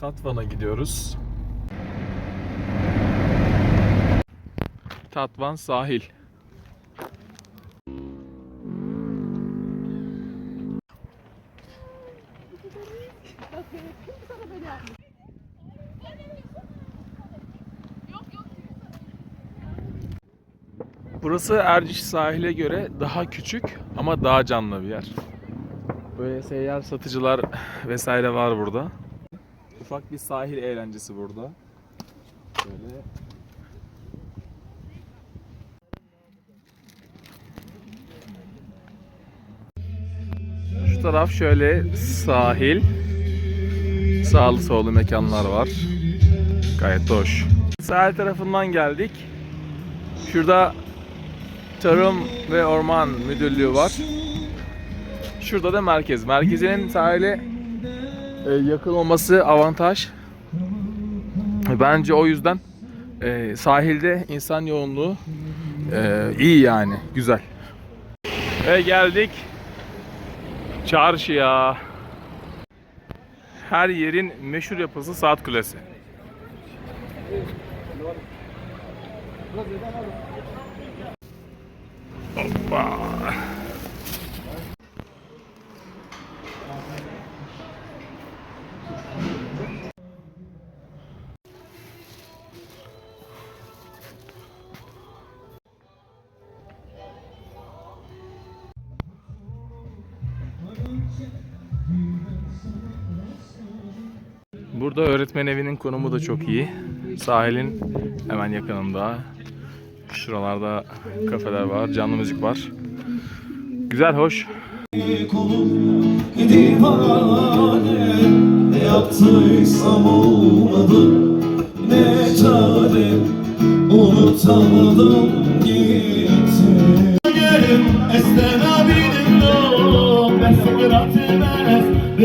Tatvan'a gidiyoruz. Tatvan sahil. Burası Erciş sahile göre daha küçük ama daha canlı bir yer. Böyle seyyar satıcılar vesaire var burada. Ufak bir sahil eğlencesi burada. Böyle Şu taraf şöyle sahil. Sağlı sollu mekanlar var. Gayet hoş. Sahil tarafından geldik. Şurada Tarım ve Orman Müdürlüğü var. Şurada da merkez. Merkezinin sahile e, yakın olması avantaj. Bence o yüzden e, sahilde insan yoğunluğu e, iyi yani. Güzel. Ve geldik çarşıya. Her yerin meşhur yapısı Saat Kulesi. Hoppa. Burada öğretmen evinin konumu da çok iyi. Sahilin hemen yakınında. Şuralarda kafeler var, canlı müzik var. Güzel, hoş. yaptıysam olmadı Ne çare Unutamadım gitti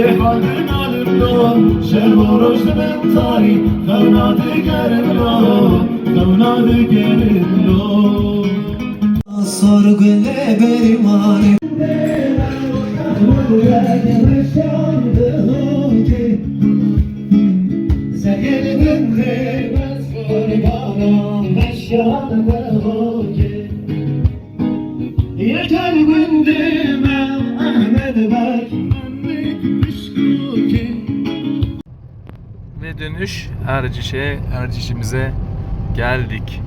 alim lo Şer borojlu ben tarih Kavnadı gerim lo Kavnadı gerim lo Sorgule benim halim. Yeter gündeme Ve dönüş Erciş'e, Erciş'imize geldik.